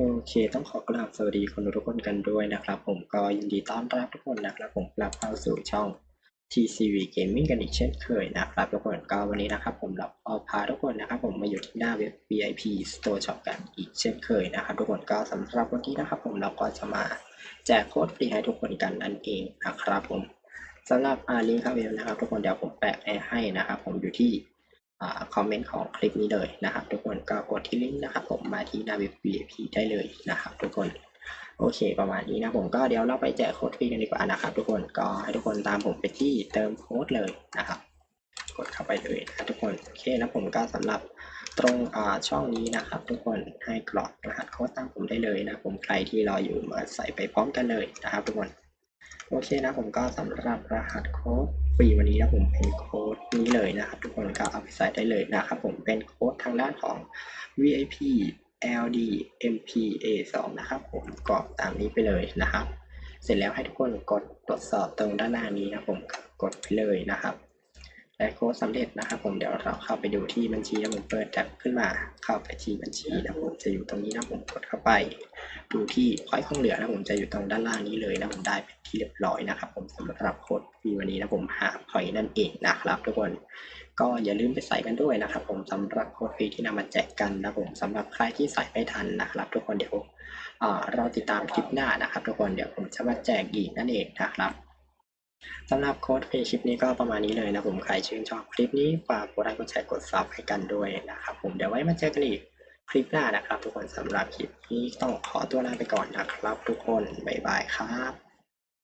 โอเค ต้องขอกราบสวัสดีคนทุกคนกันด้วยนะครับ ผมก็ยินดีต้อนรับทุกคนนะครับ ผมกลับเข้าสู่ช่อง TCV Gaming กันอีกเช่นเคยนะครับ ทุกคนก็วันนี้นะครับ ผมเราเอาพาทุกคนนะครับ ผมมาอยู่ที่หน้าเว็บ VIP Store Shop กันอีกเช่นเคยนะครับ ทุกคนก็สำหรับวันนี้นะครับ ผมเราก็จะมาแจกโค้ดฟรีให้ทุกคนกันนั่นเองนะครับ ผมสำหรับอาลิงก์เข้าเว็บนะครับทุกคนเดี๋ยวผมแปะให้นะครับ ผมอยู่ที่ คอมเมนต์ของคลิปนี้เลยนะครับ ทุกคนก็กดที่ลิงก์นะครับ ผมมาที่หน้าเว็บ VIP ได้เลยนะครับ ทุกคนโอเค ประมาณนี้นะผมก็เดี๋ยวเราไปแจกโค้ดฟรีกันดีกว่านะครับ ทุกคนก็ให้ทุกคนตามผมไปที่เติมโค้ดเลยนะครับ กดเข้าไปเลยนะทุกคนโอเคนะผมก็สำหรับตรงช่องนี้นะครับ ทุกคนให้กรอกรหัสโค้ดตามผมได้เลยนะผมใครที่รออยู่มาใส่ไปพร้อมกันเลยนะครับ ทุกคน โอเคนะผมก็สำหรับรหัสโค้ดฟรีวันนี้นะผมเป็นโค้ดนี้เลยนะครับทุกคนก็เอาไปใส่ได้เลยนะครับผมเป็นโค้ดทางด้านของ VIP LD MPA 2นะครับผมกรอกตามนี้ไปเลยนะครับ เสร็จแล้วให้ทุกคนกดตรวจสอบตรงด้านล่านี้นะผมกดไปเลยนะครับได้โค้ดสำเร็จนะครับผมเดี๋ยวเราเข้าไปดูที่บัญชีนะผมเปิดแท็บขึ้นมาเข้าไปที่บัญชีนะผมจะอยู่ตรงนี้นะผมกดเข้าไป ดูที่พอยต์ของเหลือนะผมจะอยู่ตรงด้านล่างนี้เลยนะผมได้เป็นที่เรียบร้อยนะครับผมสำหรับโค้ดฟรีวันนี้นะผมหาพอยนั่นเองนะครับทุกคนก็อย่าลืมไปใส่กันด้วยนะครับ ผมสำหรับโค้ดฟรีที่นำมาแจกกันนะผมสำหรับใครที่ใส่ไม่ทันนะครับ ทุกคนเดี๋ยวเราติดตามคลิปหน้านะครับ ทุกคนเดี๋ยวผมจะมาแจกอีกนั่นเองนะครับสำหรับโค้ดฟรีคลิปนี้ก็ประมาณนี้เลยนะผมใครชื่นชอบคลิปนี้ฝากกดไลค์กดแชร์กดซับให้กันด้วยนะครับผมเดี๋ยวไว้มาเจอกันอีก คลิปหน้านะครับ ทุกคนสำหรับคลิปนี้ต้องขอตัวลาไปก่อนนะครับ ทุกคนบ๊ายบายครับ